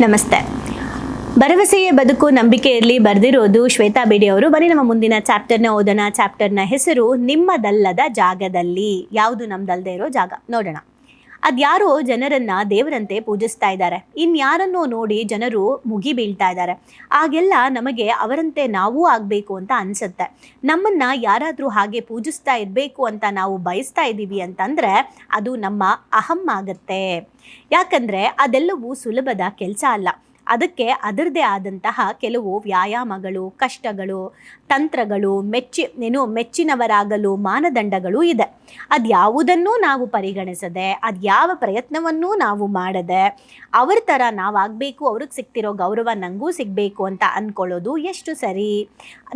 ನಮಸ್ತೆ. ಭರವಸೆಯೇ ಬದುಕು ನಂಬಿಕೆ ಇರಲಿ ಬರೆದಿರೋದು ಶ್ವೇತಾ ಬೇಡಿ ಅವರು. ಬನ್ನಿ ನಮ್ಮ ಮುಂದಿನ ಚಾಪ್ಟರ್ನ ಓದೋಣ. ಚಾಪ್ಟರ್ನ ಹೆಸರು ನಿಮ್ಮದಲ್ಲದ ಜಾಗದಲ್ಲಿ. ಯಾವುದು ನಮ್ದಲ್ಲದೆ ಇರೋ ಜಾಗ? ನೋಡೋಣ. ಅದ್ಯಾರೋ ಜನರನ್ನ ದೇವರಂತೆ ಪೂಜಿಸ್ತಾ ಇದ್ದಾರೆ. ಇನ್ಯಾರನ್ನೋ ನೋಡಿ ಜನರು ಮುಗಿ ಬೀಳ್ತಾ ಇದ್ದಾರೆ. ಆಗೆಲ್ಲ ನಮಗೆ ಅವರಂತೆ ನಾವೂ ಆಗಬೇಕು ಅಂತ ಅನ್ಸುತ್ತೆ. ನಮ್ಮನ್ನ ಯಾರಾದರೂ ಹಾಗೆ ಪೂಜಿಸ್ತಾ ಇರಬೇಕು ಅಂತ ನಾವು ಬಯಸ್ತಾ ಇದ್ದೀವಿ ಅಂತಂದ್ರೆ ಅದು ನಮ್ಮ ಅಹಂ ಆಗತ್ತೆ. ಯಾಕಂದ್ರೆ ಅದೆಲ್ಲವೂ ಸುಲಭದ ಕೆಲಸ ಅಲ್ಲ. ಅದಕ್ಕೆ ಅದರದೇ ಆದಂತಹ ಕೆಲವು ವ್ಯಾಯಾಮಗಳು, ಕಷ್ಟಗಳು, ತಂತ್ರಗಳು, ಮೆಚ್ಚಿ, ಏನು ಮೆಚ್ಚಿನವರಾಗಲು ಮಾನದಂಡಗಳು ಇದೆ. ಅದ್ಯಾವುದನ್ನೂ ನಾವು ಪರಿಗಣಿಸದೆ ಅದ್ಯಾವ ಪ್ರಯತ್ನವನ್ನೂ ನಾವು ಮಾಡದೆ, ಅವ್ರ ಥರ ನಾವಾಗಬೇಕು, ಅವ್ರಿಗೆ ಸಿಗ್ತಿರೋ ಗೌರವ ನನಗೂ ಸಿಗಬೇಕು ಅಂತ ಅಂದ್ಕೊಳ್ಳೋದು ಎಷ್ಟು ಸರಿ?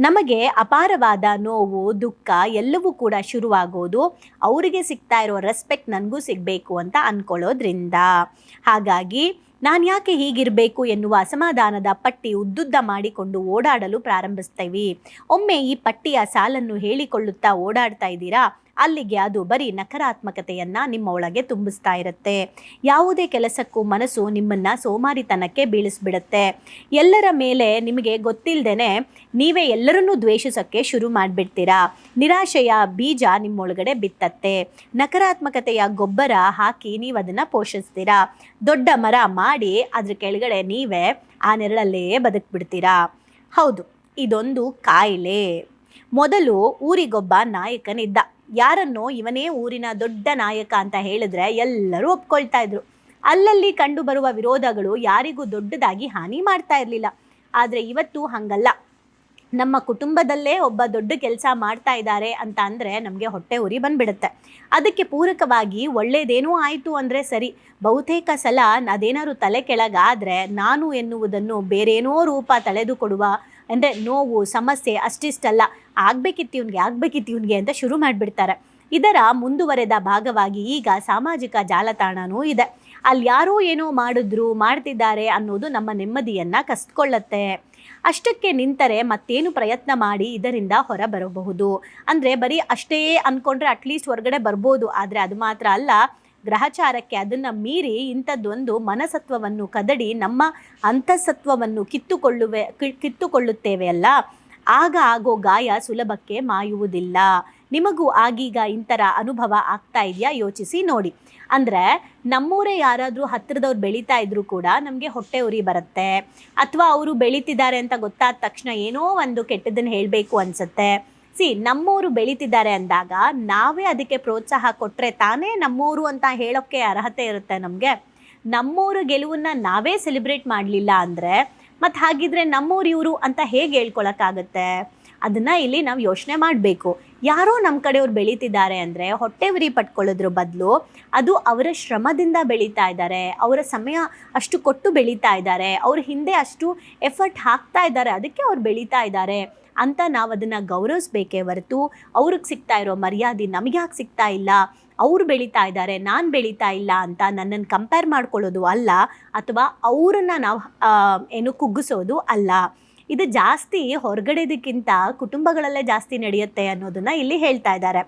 ನಮಗೆ ಅಪಾರವಾದ ನೋವು, ದುಃಖ ಎಲ್ಲವೂ ಕೂಡ ಶುರುವಾಗೋದು ಅವರಿಗೆ ಸಿಗ್ತಾ ಇರೋ ರೆಸ್ಪೆಕ್ಟ್ ನನಗೂ ಸಿಗಬೇಕು ಅಂತ ಅಂದ್ಕೊಳ್ಳೋದ್ರಿಂದ ಹಾಗಾಗಿ ನಾನು ಯಾಕೆ ಹೀಗಿರಬೇಕು ಎನ್ನುವ ಅಸಮಾಧಾನದ ಪಟ್ಟಿ ಉದ್ದುದ್ದ ಮಾಡಿಕೊಂಡು ಓಡಾಡಲು ಪ್ರಾರಂಭಿಸ್ತೇವೆ. ಒಮ್ಮೆ ಈ ಪಟ್ಟಿಯ ಸಾಲನ್ನು ಹೇಳಿಕೊಳ್ಳುತ್ತಾ ಓಡಾಡ್ತಾ ಇದ್ದೀರಾ? ಅಲ್ಲಿಗೆ ಅದು ಬರೀ ನಕಾರಾತ್ಮಕತೆಯನ್ನು ನಿಮ್ಮ ಒಳಗೆ ತುಂಬಿಸ್ತಾ ಇರುತ್ತೆ. ಯಾವುದೇ ಕೆಲಸಕ್ಕೂ ಮನಸ್ಸು ನಿಮ್ಮನ್ನ ಸೋಮಾರಿತನಕ್ಕೆ ಬೀಳಿಸ್ಬಿಡುತ್ತೆ. ಎಲ್ಲರ ಮೇಲೆ ನಿಮಗೆ ಗೊತ್ತಿಲ್ಲದೇನೆ ನೀವೇ ಎಲ್ಲರನ್ನೂ ದ್ವೇಷಿಸೋಕ್ಕೆ ಶುರು ಮಾಡಿಬಿಡ್ತೀರಾ? ನಿರಾಶೆಯ ಬೀಜ ನಿಮ್ಮೊಳಗಡೆ ಬಿತ್ತತ್ತೆ. ನಕಾರಾತ್ಮಕತೆಯ ಗೊಬ್ಬರ ಹಾಕಿ ನೀವು ಅದನ್ನು ಪೋಷಿಸ್ತೀರಾ? ದೊಡ್ಡ ಮರ ಮಾಡಿ ಅದ್ರ ಕೆಳಗಡೆ ನೀವೇ ಆ ನೆರಳಲ್ಲೇ ಬದುಕ್ಬಿಡ್ತೀರಾ? ಹೌದು, ಇದೊಂದು ಕಾಯಿಲೆ. ಮೊದಲು ಊರಿಗೊಬ್ಬ ನಾಯಕನಿದ್ದ. ಯಾರನ್ನೋ ಇವನೇ ಊರಿನ ದೊಡ್ಡ ನಾಯಕ ಅಂತ ಹೇಳಿದ್ರೆ ಎಲ್ಲರೂ ಒಪ್ಕೊಳ್ತಾ ಇದ್ರು. ಅಲ್ಲಲ್ಲಿ ಕಂಡು ಬರುವ ವಿರೋಧಗಳು ಯಾರಿಗೂ ದೊಡ್ಡದಾಗಿ ಹಾನಿ ಮಾಡ್ತಾ ಇರಲಿಲ್ಲ. ಆದರೆ ಇವತ್ತು ಹಂಗಲ್ಲ. ನಮ್ಮ ಕುಟುಂಬದಲ್ಲೇ ಒಬ್ಬ ದೊಡ್ಡ ಕೆಲಸ ಮಾಡ್ತಾ ಇದ್ದಾರೆ ಅಂತ ಅಂದರೆ ನಮಗೆ ಹೊಟ್ಟೆ ಉರಿ ಬಂದ್ಬಿಡುತ್ತೆ. ಅದಕ್ಕೆ ಪೂರಕವಾಗಿ ಒಳ್ಳೆಯದೇನೂ ಆಯಿತು ಅಂದರೆ ಸರಿ. ಬಹುತೇಕ ಸಲ ಅದೇನಾದ್ರು ತಲೆ ಕೆಳಗಾದರೆ ನಾನು ಎನ್ನುವುದನ್ನು ಬೇರೇನೋ ರೂಪ ತಳೆದುಕೊಡುವ ಅಂದರೆ ನೋವು ಸಮಸ್ಯೆ ಅಷ್ಟಿಷ್ಟಲ್ಲ, ಆಗ್ಬೇಕಿತ್ತು ಇವ್ನಿಗೆ ಆಗ್ಬೇಕಿತ್ತು ಇವ್ನಿಗೆ ಅಂತ ಶುರು ಮಾಡಿಬಿಡ್ತಾರೆ. ಇದರ ಮುಂದುವರೆದ ಭಾಗವಾಗಿ ಈಗ ಸಾಮಾಜಿಕ ಜಾಲತಾಣನೂ ಇದೆ. ಅಲ್ಲಿ ಯಾರೋ ಏನೋ ಮಾಡಿದ್ರು, ಮಾಡ್ತಿದ್ದಾರೆ ಅನ್ನೋದು ನಮ್ಮ ನೆಮ್ಮದಿಯನ್ನು ಕಸ್ಕೊಳ್ಳತ್ತೆ ಅಷ್ಟಕ್ಕೆ ನಿಂತರೆ ಮತ್ತೇನು ಪ್ರಯತ್ನ ಮಾಡಿ ಇದರಿಂದ ಹೊರ ಬರಬಹುದು ಅಂದರೆ ಬರೀ ಅಷ್ಟೇ ಅಂದ್ಕೊಂಡ್ರೆ ಅಟ್ಲೀಸ್ಟ್ ಹೊರಗಡೆ ಬರ್ಬೋದು, ಆದರೆ ಅದು ಮಾತ್ರ ಅಲ್ಲ. ಗ್ರಹಚಾರಕ್ಕೆ ಅದನ್ನು ಮೀರಿ ಇಂಥದ್ದೊಂದು ಮನಸತ್ವವನ್ನು ಕದಡಿ ನಮ್ಮ ಅಂತಸತ್ವವನ್ನು ಕಿತ್ತುಕೊಳ್ಳುವೆ ಕಿತ್ತುಕೊಳ್ಳುತ್ತೇವೆ ಅಲ್ಲ? ಆಗ ಆಗೋ ಗಾಯ ಸುಲಭಕ್ಕೆ ಮಾಯುವುದಿಲ್ಲ. ನಿಮಗೂ ಆಗೀಗ ಇಂಥರ ಅನುಭವ ಆಗ್ತಾ ಇದೆಯಾ? ಯೋಚಿಸಿ ನೋಡಿ. ಅಂದರೆ ನಮ್ಮೂರೇ ಯಾರಾದರೂ ಹತ್ತಿರದವ್ರು ಬೆಳೀತಾ ಇದ್ರೂ ಕೂಡ ನಮಗೆ ಹೊಟ್ಟೆ ಉರಿ ಬರುತ್ತೆ. ಅಥವಾ ಅವರು ಬೆಳೀತಿದ್ದಾರೆ ಅಂತ ಗೊತ್ತಾದ ತಕ್ಷಣ ಏನೋ ಒಂದು ಕೆಟ್ಟದನ್ನು ಹೇಳಬೇಕು ಅನಿಸುತ್ತೆ. ಸಿ, ನಮ್ಮೂರು ಬೆಳೀತಿದ್ದಾರೆ ಅಂದಾಗ ನಾವೇ ಅದಕ್ಕೆ ಪ್ರೋತ್ಸಾಹ ಕೊಟ್ಟರೆ ತಾನೇ ನಮ್ಮೂರು ಅಂತ ಹೇಳೋಕ್ಕೆ ಅರ್ಹತೆ ಇರುತ್ತೆ ನಮಗೆ. ನಮ್ಮೂರು ಗೆಲುವನ್ನು ನಾವೇ ಸೆಲೆಬ್ರೇಟ್ ಮಾಡಲಿಲ್ಲ ಅಂದರೆ ಮತ್ತು ಹಾಗಿದ್ರೆ ನಮ್ಮೂರು ಇವರು ಅಂತ ಹೇಗೆ ಹೇಳ್ಕೊಳಕ್ಕಾಗತ್ತೆ? ಅದನ್ನು ಇಲ್ಲಿ ನಾವು ಯೋಚನೆ ಮಾಡಬೇಕು. ಯಾರೋ ನಮ್ಮ ಕಡೆಯವ್ರು ಬೆಳೀತಿದ್ದಾರೆ ಅಂದರೆ ಹೊಟ್ಟೆ ಉರಿ ಪಟ್ಕೊಳ್ಳೋದ್ರ ಬದಲು ಅದು ಅವರ ಶ್ರಮದಿಂದ ಬೆಳೀತಾ ಇದ್ದಾರೆ, ಅವರ ಸಮಯ ಅಷ್ಟು ಕೊಟ್ಟು ಬೆಳೀತಾ ಇದ್ದಾರೆ, ಅವ್ರ ಹಿಂದೆ ಅಷ್ಟು ಎಫರ್ಟ್ ಹಾಕ್ತಾ ಇದ್ದಾರೆ, ಅದಕ್ಕೆ ಅವ್ರು ಬೆಳೀತಾ ಇದ್ದಾರೆ. ಅಂತ ನಾವು ಅದನ್ನು ಗೌರವಿಸ್ಬೇಕೇ ಹೊರತು ಅವ್ರಿಗೆ ಸಿಗ್ತಾ ಇರೋ ಮರ್ಯಾದೆ ನಮಗೆ ಯಾಕೆ ಸಿಗ್ತಾ ಇಲ್ಲ? ಅವ್ರು ಬೆಳೀತಾ ಇದ್ದಾರೆ ನಾನು ಬೆಳೀತಾ ಇಲ್ಲ ಅಂತ ನನ್ನನ್ನು ಕಂಪೇರ್ ಮಾಡ್ಕೊಳ್ಳೋದು ಅಲ್ಲ ಅಥವಾ ಅವರನ್ನು ನಾವು ಏನು ಕುಗ್ಗಿಸೋದು ಅಲ್ಲ. ಇದು ಜಾಸ್ತಿ ಹೊರಗಡೆದಕ್ಕಿಂತ ಕುಟುಂಬಗಳಲ್ಲೇ ಜಾಸ್ತಿ ನಡೆಯುತ್ತೆ ಅನ್ನೋದನ್ನು ಇಲ್ಲಿ ಹೇಳ್ತಾ ಇದ್ದಾರೆ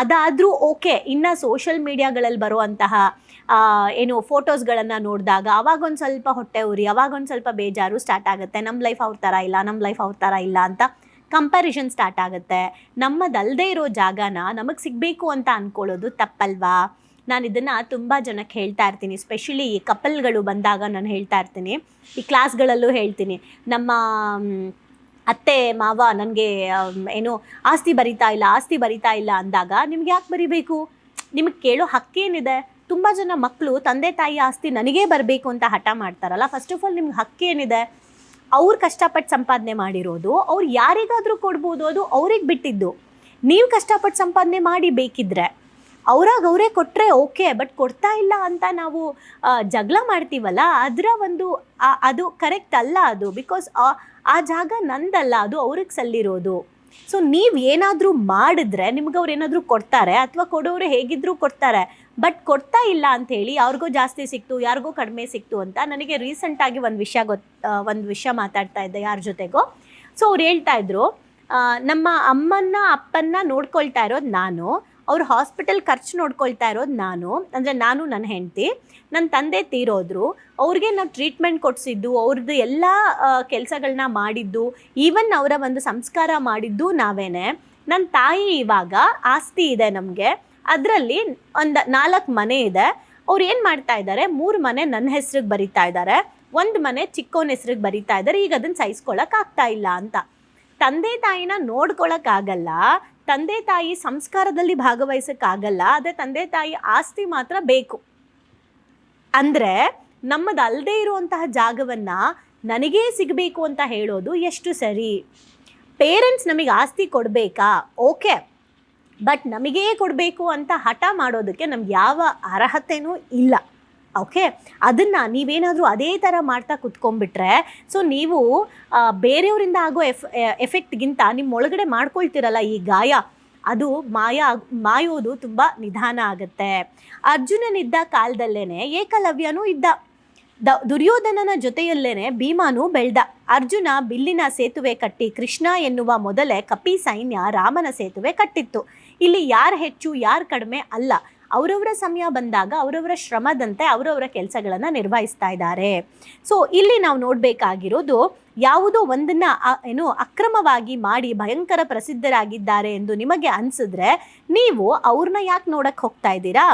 ಅದಾದರೂ ಓಕೆ, ಇನ್ನು ಸೋಷಲ್ ಮೀಡಿಯಾಗಳಲ್ಲಿ ಬರುವಂತಹ ಏನು ಫೋಟೋಸ್ಗಳನ್ನು ನೋಡಿದಾಗ ಅವಾಗೊಂದು ಸ್ವಲ್ಪ ಹೊಟ್ಟೆ ಉರಿ, ಅವಾಗೊಂದು ಸ್ವಲ್ಪ ಬೇಜಾರು ಸ್ಟಾರ್ಟ್ ಆಗುತ್ತೆ. ನಮ್ಮ ಲೈಫ್ ಅವ್ರ ಥರ ಇಲ್ಲ ನಮ್ಮ ಲೈಫ್ ಅವ್ರ ಥರ ಇಲ್ಲ ಅಂತ ಕಂಪ್ಯಾರಿಷನ್ ಸ್ಟಾರ್ಟ್ ಆಗುತ್ತೆ. ನಮ್ಮದಲ್ಲದೆ ಇರೋ ಜಾಗನ ನಮಗೆ ಸಿಗಬೇಕು ಅಂತ ಅಂದ್ಕೊಳ್ಳೋದು ತಪ್ಪಲ್ವಾ? ನಾನು ಇದನ್ನು ತುಂಬ ಜನಕ್ಕೆ ಹೇಳ್ತಾ ಇರ್ತೀನಿ ಸ್ಪೆಷಲಿ ಈ ಕಪಲ್ಗಳು ಬಂದಾಗ ನಾನು ಹೇಳ್ತಾ ಇರ್ತೀನಿ. ಈ ಕ್ಲಾಸ್ಗಳಲ್ಲೂ ಹೇಳ್ತೀನಿ. ನಮ್ಮ ಅತ್ತೆ, ಮಾವ ನನಗೆ ಏನು ಆಸ್ತಿ ಬರಿತಾ ಇಲ್ಲ, ಆಸ್ತಿ ಬರಿತಾ ಇಲ್ಲ ಅಂದಾಗ ನಿಮ್ಗೆ ಯಾಕೆ ಬರಿಬೇಕು? ನಿಮಗೆ ಕೇಳೋ ಹಕ್ಕೇನಿದೆ ತುಂಬ ಜನ ಮಕ್ಕಳು ತಂದೆ ತಾಯಿ ಆಸ್ತಿ ನನಗೇ ಬರಬೇಕು ಅಂತ ಹಠ ಮಾಡ್ತಾರಲ್ಲ ಫಸ್ಟ್ ಆಫ್ ಆಲ್ ನಿಮ್ಗೆ ಹಕ್ಕೇನಿದೆ? ಅವ್ರು ಕಷ್ಟಪಟ್ಟು ಸಂಪಾದನೆ ಮಾಡಿರೋದು, ಅವ್ರು ಯಾರಿಗಾದರೂ ಕೊಡ್ಬೋದು ಅದು ಅವ್ರಿಗೆ ಬಿಟ್ಟಿದ್ದು. ನೀವು ಕಷ್ಟಪಟ್ಟು ಸಂಪಾದನೆ ಮಾಡಿ ಬೇಕಿದ್ರೆ, ಅವ್ರಾಗ ಅವರೇ ಕೊಟ್ಟರೆ ಓಕೆ, ಬಟ್ ಕೊಡ್ತಾ ಇಲ್ಲ ಅಂತ ನಾವು ಜಗಳ ಮಾಡ್ತೀವಲ್ಲ, ಅದರ ಒಂದು ಅದು ಕರೆಕ್ಟ್ ಅಲ್ಲ ಅದು, ಬಿಕಾಸ್ ಆ ಜಾಗ ನಂದಲ್ಲ, ಅದು ಅವ್ರಿಗೆ ಸಲ್ಲಿರೋದು. ಸೊ ನೀವು ಏನಾದರೂ ಮಾಡಿದ್ರೆ ನಿಮ್ಗೆ ಅವ್ರು ಏನಾದರೂ ಕೊಡ್ತಾರೆ ಅಥವಾ ಕೊಡೋರು ಹೇಗಿದ್ರೂ ಕೊಡ್ತಾರೆ. ಬಟ್ ಕೊಡ್ತಾ ಇಲ್ಲ ಅಂತ ಹೇಳಿ ಅವ್ರಿಗೂ ಜಾಸ್ತಿ ಸಿಕ್ತು, ಯಾರಿಗೂ ಕಡಿಮೆ ಸಿಕ್ತು ಅಂತ ನನಗೆ ರೀಸೆಂಟಾಗಿ ಒಂದು ವಿಷಯ ಗೊತ್ತು ಒಂದು ವಿಷಯ ಮಾತಾಡ್ತಾ ಇದ್ದೆ ಯಾರ ಜೊತೆಗೋ. ಸೊ ಅವ್ರು ಹೇಳ್ತಾ ಇದ್ರು ನಮ್ಮ ಅಮ್ಮನ್ನ, ಅಪ್ಪನ್ನ ನೋಡ್ಕೊಳ್ತಾ ಇರೋದು ನಾನು. ಅವ್ರ ಹಾಸ್ಪಿಟಲ್ ಖರ್ಚು ನೋಡ್ಕೊಳ್ತಾ ಇರೋದು ನಾನು. ಅಂದರೆ ನಾನು ನನ್ನ ಹೆಂಡತಿ. ನನ್ನ ತಂದೆ ತೀರೋದ್ರು. ಅವ್ರಿಗೆ ನಾವು ಟ್ರೀಟ್ಮೆಂಟ್ ಕೊಡಿಸಿದ್ದು ಅವ್ರದ್ದು ಎಲ್ಲ ಕೆಲಸಗಳನ್ನ ಮಾಡಿದ್ದು ಈವನ್ ಅವರ ಒಂದು ಸಂಸ್ಕಾರ ಮಾಡಿದ್ದು ನಾವೇನೆ. ನನ್ನ ತಾಯಿ ಇವಾಗ ಆಸ್ತಿ ಇದೆ ನಮಗೆ. ಅದರಲ್ಲಿ ಒಂದು ನಾಲ್ಕು ಮನೆ ಇದೆ. ಅವ್ರು ಏನು ಮಾಡ್ತಾ ಇದ್ದಾರೆ ಮೂರು ಮನೆ ನನ್ನ ಹೆಸ್ರಿಗೆ ಬರಿತಾ ಇದ್ದಾರೆ ಒಂದು ಮನೆ ಚಿಕ್ಕವನ ಹೆಸ್ರಿಗೆ ಬರಿತಾ ಇದ್ದಾರೆ ಈಗ ಅದನ್ನು ಸಹಿಸ್ಕೊಳ್ಳೋಕ್ಕಾಗ್ತಾ ಇಲ್ಲ ಅಂತ. ತಂದೆ ತಾಯಿನ ನೋಡ್ಕೊಳಕ್ಕಾಗಲ್ಲ, ತಂದೆ ತಾಯಿ ಸಂಸ್ಕಾರದಲ್ಲಿ ಭಾಗವಹಿಸೋಕ್ಕಾಗಲ್ಲ ಆದರೆ ತಂದೆ ತಾಯಿ ಆಸ್ತಿ ಮಾತ್ರ ಬೇಕು. ಅಂದರೆ ನಮ್ಮದಲ್ಲದೆ ಇರುವಂತಹ ಜಾಗವನ್ನ ನನಗೇ ಸಿಗಬೇಕು ಅಂತ ಹೇಳೋದು ಎಷ್ಟು ಸರಿ? ಪೇರೆಂಟ್ಸ್ ನಮಗೆ ಆಸ್ತಿ ಕೊಡಬೇಕಾ? ಓಕೆ. ಬಟ್ ನಮಗೇ ಕೊಡಬೇಕು ಅಂತ ಹಠ ಮಾಡೋದಕ್ಕೆ ನಮ್ಗೆ ಯಾವ ಅರ್ಹತೆನೂ ಇಲ್ಲ. ಓಕೆ ಅದನ್ನು ನೀವೇನಾದರೂ ಅದೇ ಥರ ಮಾಡ್ತಾ ಕುತ್ಕೊಂಡ್ಬಿಟ್ರೆ ಸೊ ನೀವು ಬೇರೆಯವರಿಂದ ಆಗೋ ಎಫ್ ಎಫೆಕ್ಟ್ಗಿಂತ ನಿಮ್ಮ ಒಳಗಡೆ ಮಾಡ್ಕೊಳ್ತಿರಲ್ಲ ಈ ಗಾಯ, ಅದು ಮಾಯ ಮಾಯೋದು ತುಂಬ ನಿಧಾನ ಆಗುತ್ತೆ. ಅರ್ಜುನನಿದ್ದ ಕಾಲದಲ್ಲೇ ಏಕಲವ್ಯನೂ ಇದ್ದ. ದ, ದುರ್ಯೋಧನನ ಜೊತೆಯಲ್ಲೇ ಭೀಮಾನು ಬೆಳೆದ. ಅರ್ಜುನ ಬಿಲ್ಲಿನ ಸೇತುವೆ ಕಟ್ಟಿ ಕೃಷ್ಣ ಎನ್ನುವ ಮೊದಲೇ ಕಪಿ ಸೈನ್ಯ ರಾಮನ ಸೇತುವೆ ಕಟ್ಟಿತ್ತು. ಇಲ್ಲಿ ಯಾರು ಹೆಚ್ಚು, ಯಾರು ಕಡಿಮೆ ಅಲ್ಲ. ಅವರವರ ಸಮಯ ಬಂದಾಗ, ಅವರವರ ಶ್ರಮದಂತೆ ಅವರವರ ಕೆಲಸಗಳನ್ನು ನಿರ್ವಹಿಸ್ತಾ ಇದ್ದಾರೆ. ಸೊ ಇಲ್ಲಿ ನಾವು ನೋಡಬೇಕಾಗಿರೋದು ಯಾವುದೋ ಒಂದನ್ನ ಏನು ಅಕ್ರಮವಾಗಿ ಮಾಡಿ ಭಯಂಕರ ಪ್ರಸಿದ್ಧರಾಗಿದ್ದಾರೆ ಎಂದು ನಿಮಗೆ ಅನಿಸಿದ್ರೆ ನೀವು ಅವ್ರನ್ನ ಯಾಕೆ ನೋಡಕ್ಕೆ ಹೋಗ್ತಾ ಇದ್ದೀರಾ?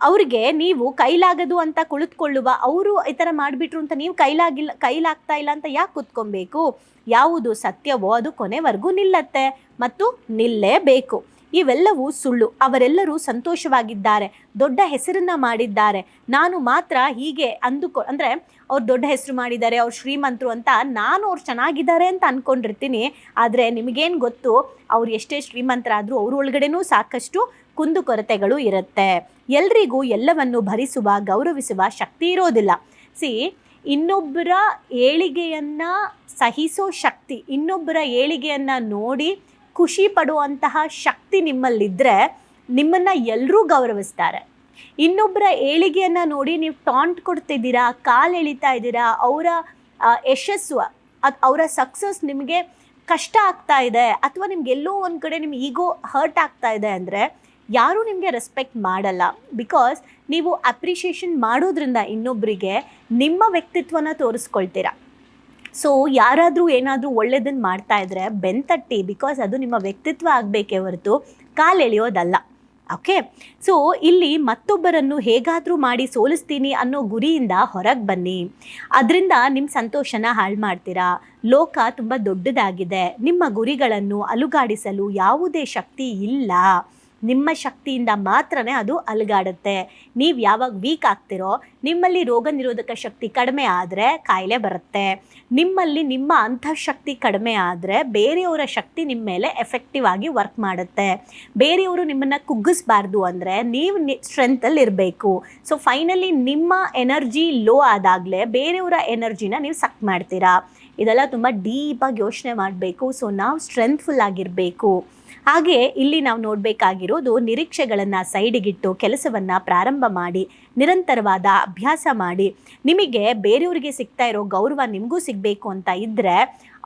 ಅವ್ರಿಗೆ ನೀವು ಕೈಲಾಗದು ಅಂತ ಕುಳಿತುಕೊಳ್ಳುವ ಅವರು ಈ ಥರ ಮಾಡಿಬಿಟ್ರು ಅಂತ ನೀವು ಕೈಲಾಗಿಲ್ಲ, ಕೈಲಾಗ್ತಾ ಇಲ್ಲ ಅಂತ ಯಾಕೆ ಕುತ್ಕೊಬೇಕು? ಯಾವುದು ಸತ್ಯವೋ ಅದು ಕೊನೆವರೆಗೂ ನಿಲ್ಲತ್ತೆ ಮತ್ತು ನಿಲ್ಲೇಬೇಕು. ಇವೆಲ್ಲವೂ ಸುಳ್ಳು. ಅವರೆಲ್ಲರೂ ಸಂತೋಷವಾಗಿದ್ದಾರೆ. ದೊಡ್ಡ ಹೆಸರನ್ನ ಮಾಡಿದ್ದಾರೆ. ನಾನು ಮಾತ್ರ ಹೀಗೆ ಅಂದುಕೊ, ಅಂದರೆ ಅವ್ರು ದೊಡ್ಡ ಹೆಸರು ಮಾಡಿದ್ದಾರೆ, ಅವ್ರು ಶ್ರೀಮಂತರು ಅಂತ ನಾನು ಅವ್ರು ಚೆನ್ನಾಗಿದ್ದಾರೆ ಅಂತ ಅನ್ಕೊಂಡಿರ್ತೀನಿ. ಆದರೆ ನಿಮಗೇನು ಗೊತ್ತು? ಅವ್ರು ಎಷ್ಟೇ ಶ್ರೀಮಂತರಾದರೂ ಅವ್ರ ಒಳಗಡೆನೂ ಸಾಕಷ್ಟು ಕುಂದುಕೊರತೆಗಳು ಇರುತ್ತೆ. ಎಲ್ರಿಗೂ ಎಲ್ಲವನ್ನು ಭರಿಸುವ, ಗೌರವಿಸುವ ಶಕ್ತಿ ಇರೋದಿಲ್ಲ. ಸಿ, ಇನ್ನೊಬ್ಬರ ಏಳಿಗೆಯನ್ನ ಸಹಿಸೋ ಶಕ್ತಿ, ಇನ್ನೊಬ್ಬರ ಏಳಿಗೆಯನ್ನ ನೋಡಿ ಖುಷಿ ಪಡುವಂತಹ ಶಕ್ತಿ ನಿಮ್ಮಲ್ಲಿದ್ದರೆ ನಿಮ್ಮನ್ನು ಎಲ್ಲರೂ ಗೌರವಿಸ್ತಾರೆ. ಇನ್ನೊಬ್ಬರ ಏಳಿಗೆಯನ್ನು ನೋಡಿ ನೀವು ಟಾಂಟ್ ಕೊಡ್ತಿದ್ದೀರಾ, ಕಾಲು ಎಳಿತಾ ಇದ್ದೀರಾ, ಅವರ ಯಶಸ್ಸು, ಅದು ಅವರ ಸಕ್ಸಸ್ ನಿಮಗೆ ಕಷ್ಟ ಆಗ್ತಾ ಇದೆ ಅಥವಾ ನಿಮ್ಗೆ ಎಲ್ಲೋ ಒಂದು ಕಡೆ ನಿಮ್ಗೆ ಈಗೋ ಹರ್ಟ್ ಆಗ್ತಾ ಇದೆ ಅಂದರೆ ಯಾರೂ ನಿಮಗೆ ರೆಸ್ಪೆಕ್ಟ್ ಮಾಡಲ್ಲ. ಬಿಕಾಸ್ ನೀವು ಅಪ್ರಿಷಿಯೇಷನ್ ಮಾಡೋದ್ರಿಂದ ಇನ್ನೊಬ್ಬರಿಗೆ ನಿಮ್ಮ ವ್ಯಕ್ತಿತ್ವನ ತೋರಿಸ್ಕೊಳ್ತೀರಾ. ಸೊ ಯಾರಾದರೂ ಏನಾದರೂ ಒಳ್ಳೆಯದನ್ನು ಮಾಡ್ತಾ ಇದ್ದರೆ ಬೆನ್ತಟ್ಟಿ ಬಿಕಾಸ್ ಅದು ನಿಮ್ಮ ವ್ಯಕ್ತಿತ್ವ ಆಗಬೇಕೇ ಹೊರತು ಕಾಲೆಳೆಯೋದಲ್ಲ ಓಕೆ ಸೊ ಇಲ್ಲಿ ಮತ್ತೊಬ್ಬರನ್ನು ಹೇಗಾದರೂ ಮಾಡಿ ಸೋಲಿಸ್ತೀನಿ ಅನ್ನೋ ಗುರಿಯಿಂದ ಹೊರಗೆ ಬನ್ನಿ. ಅದರಿಂದ ನಿಮ್ಮ ಸಂತೋಷನ ಹಾಳು ಮಾಡ್ತೀರಾ? ಲೋಕ ತುಂಬ ದೊಡ್ಡದಾಗಿದೆ. ನಿಮ್ಮ ಗುರಿಗಳನ್ನು ಅಲುಗಾಡಿಸಲು ಯಾವುದೇ ಶಕ್ತಿ ಇಲ್ಲ. ನಿಮ್ಮ ಶಕ್ತಿಯಿಂದ ಮಾತ್ರನೇ ಅದು ಅಲುಗಾಡುತ್ತೆ. ನೀವು ಯಾವಾಗ ವೀಕ್ ಆಗ್ತಿರೋ, ನಿಮ್ಮಲ್ಲಿ ರೋಗ ನಿರೋಧಕ ಶಕ್ತಿ ಕಡಿಮೆ ಆದರೆ ಕಾಯಿಲೆ ಬರುತ್ತೆ. ನಿಮ್ಮಲ್ಲಿ ನಿಮ್ಮ ಅಂತಃಶಕ್ತಿ ಕಡಿಮೆ ಆದರೆ ಬೇರೆಯವರ ಶಕ್ತಿ ನಿಮ್ಮ ಮೇಲೆ ಎಫೆಕ್ಟಿವ್ ಆಗಿ ವರ್ಕ್ ಮಾಡುತ್ತೆ. ಬೇರೆಯವರು ನಿಮ್ಮನ್ನು ಕುಗ್ಗಿಸ್ಬಾರ್ದು ಅಂದರೆ ನೀವು ಸ್ಟ್ರೆಂತಲ್ಲಿ ಇರಬೇಕು. ಸೊ ಫೈನಲಿ ನಿಮ್ಮ ಎನರ್ಜಿ ಲೋ ಆದಾಗಲೇ ಬೇರೆಯವರ ಎನರ್ಜಿನ ನೀವು ಸಕ್ ಮಾಡ್ತೀರಾ. ಇದೆಲ್ಲ ತುಂಬ ಡೀಪಾಗಿ ಯೋಚನೆ ಮಾಡಬೇಕು. ಸೊ ನಾವು ಸ್ಟ್ರೆಂತ್ಫುಲ್ ಆಗಿರಬೇಕು. ಹಾಗೆ ಇಲ್ಲಿ ನಾವು ನೋಡಬೇಕಾಗಿರೋದು ನಿರೀಕ್ಷೆಗಳನ್ನು ಸೈಡಿಗಿಟ್ಟು ಕೆಲಸವನ್ನು ಪ್ರಾರಂಭ ಮಾಡಿ, ನಿರಂತರವಾದ ಅಭ್ಯಾಸ ಮಾಡಿ. ನಿಮಗೆ ಬೇರೆಯವರಿಗೆ ಸಿಗ್ತಾ ಇರೋ ಗೌರವ ನಿಮಗೂ ಸಿಗಬೇಕು ಅಂತ ಇದ್ದರೆ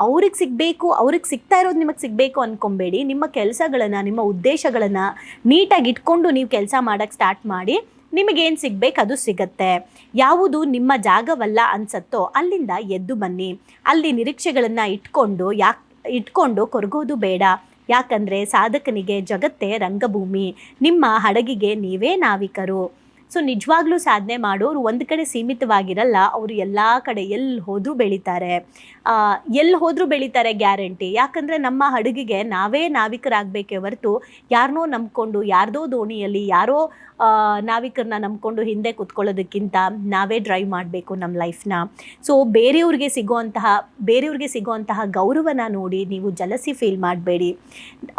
ಅವ್ರಿಗೆ ಸಿಗಬೇಕು, ಅವ್ರಿಗೆ ಸಿಗ್ತಾ ಇರೋದು ನಿಮಗೆ ಸಿಗಬೇಕು ಅಂದ್ಕೊಬೇಡಿ ನಿಮ್ಮ ಕೆಲಸಗಳನ್ನು, ನಿಮ್ಮ ಉದ್ದೇಶಗಳನ್ನು ನೀಟಾಗಿ ಇಟ್ಕೊಂಡು ನೀವು ಕೆಲಸ ಮಾಡೋಕ್ಕೆ ಸ್ಟಾರ್ಟ್ ಮಾಡಿ, ನಿಮಗೇನು ಸಿಗಬೇಕು ಅದು ಸಿಗತ್ತೆ. ಯಾವುದು ನಿಮ್ಮ ಜಾಗವಲ್ಲ ಅನ್ಸತ್ತೋ ಅಲ್ಲಿಂದ ಎದ್ದು ಬನ್ನಿ. ಅಲ್ಲಿ ನಿರೀಕ್ಷೆಗಳನ್ನು ಇಟ್ಕೊಂಡು, ಯಾಕೆ, ಇಟ್ಕೊಂಡು ಕೊರಗೋದು ಬೇಡ. ಯಾಕಂದರೆ ಸಾಧಕನಿಗೆ ಜಗತ್ತೇ ರಂಗಭೂಮಿ. ನಿಮ್ಮ ಹಡಗಿಗೆ ನೀವೇ ನಾವಿಕರು. ಸೊ ನಿಜವಾಗ್ಲೂ ಸಾಧನೆ ಮಾಡೋರು ಒಂದು ಕಡೆ ಸೀಮಿತವಾಗಿರಲ್ಲ, ಅವರು ಎಲ್ಲ ಕಡೆ ಎಲ್ಲಿ ಹೋದರೂ ಬೆಳೀತಾರೆ. ಎಲ್ಲಿ ಹೋದರೂ ಬೆಳೀತಾರೆ ಗ್ಯಾರಂಟಿ. ಯಾಕಂದರೆ ನಮ್ಮ ಹಡಗಿಗೆ ನಾವೇ ನಾವಿಕರಾಗಬೇಕೇ ಹೊರತು ಯಾರನ್ನೋ ನಂಬ್ಕೊಂಡು, ಯಾರ್ದೋ ದೋಣಿಯಲ್ಲಿ ಯಾರೋ ನಾವಿಕರನ್ನ ನಂಬ್ಕೊಂಡು ಹಿಂದೆ ಕುತ್ಕೊಳ್ಳೋದಕ್ಕಿಂತ ನಾವೇ ಡ್ರೈವ್ ಮಾಡಬೇಕು ನಮ್ಮ ಲೈಫ್ನ ಸೊ ಬೇರೆಯವ್ರಿಗೆ ಸಿಗುವಂತಹ ಬೇರೆಯವ್ರಿಗೆ ಸಿಗುವಂತಹ ಗೌರವನ ನೋಡಿ ನೀವು ಜಲಸಿ ಫೀಲ್ ಮಾಡಬೇಡಿ.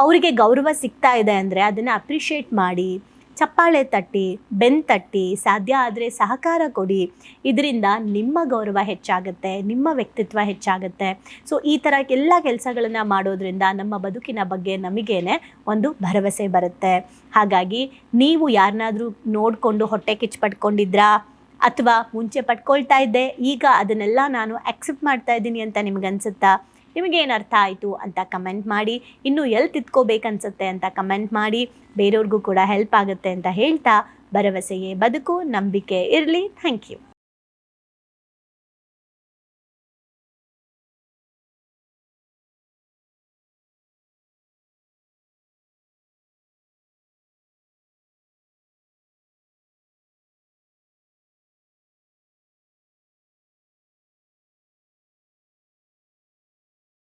ಅವರಿಗೆ ಗೌರವ ಸಿಗ್ತಾ ಇದೆ ಅಂದರೆ ಅದನ್ನು ಅಪ್ರಿಷಿಯೇಟ್ ಮಾಡಿ. ಚಪ್ಪಾಳೆ ತಟ್ಟಿ, ಬೆನ್ ತಟ್ಟಿ ಸಾಧ್ಯ ಆದರೆ ಸಹಕಾರ ಕೊಡಿ. ಇದರಿಂದ ನಿಮ್ಮ ಗೌರವ ಹೆಚ್ಚಾಗುತ್ತೆ, ನಿಮ್ಮ ವ್ಯಕ್ತಿತ್ವ ಹೆಚ್ಚಾಗುತ್ತೆ. ಸೊ ಈ ಥರ ಎಲ್ಲ ಕೆಲಸಗಳನ್ನು ಮಾಡೋದ್ರಿಂದ ನಮ್ಮ ಬದುಕಿನ ಬಗ್ಗೆ ನಮಗೇನೆ ಒಂದು ಭರವಸೆ ಬರುತ್ತೆ. ಹಾಗಾಗಿ ನೀವು ಯಾರನ್ನಾದರೂ ನೋಡಿಕೊಂಡು ಹೊಟ್ಟೆ ಕಿಚ್ಚು ಪಟ್ಕೊಂಡಿದ್ರಾ? ಅಥವಾ ಮುಂಚೆ ಪಟ್ಕೊಳ್ತಾ ಇದ್ದೆ, ಈಗ ಅದನ್ನೆಲ್ಲ ನಾನು ಅಕ್ಸೆಪ್ಟ್ ಮಾಡ್ತಾ ಇದ್ದೀನಿ ಅಂತ ನಿಮ್ಗೆ ಅನ್ಸುತ್ತಾ ನಿಮಗೇನು ಅರ್ಥ ಆಯಿತು ಅಂತ ಕಮೆಂಟ್ ಮಾಡಿ, ಇನ್ನೂ ಎಲ್ಲಿ ತಿದ್ಕೋಬೇಕನ್ಸುತ್ತೆ ಅಂತ ಕಮೆಂಟ್ ಮಾಡಿ ಬೇರೆಯವ್ರಿಗೂ ಕೂಡ ಹೆಲ್ಪ್ ಆಗುತ್ತೆ ಅಂತ ಹೇಳ್ತಾ ಭರವಸೆಯೇ ಬದುಕು, ನಂಬಿಕೆ ಇರಲಿ. Thank you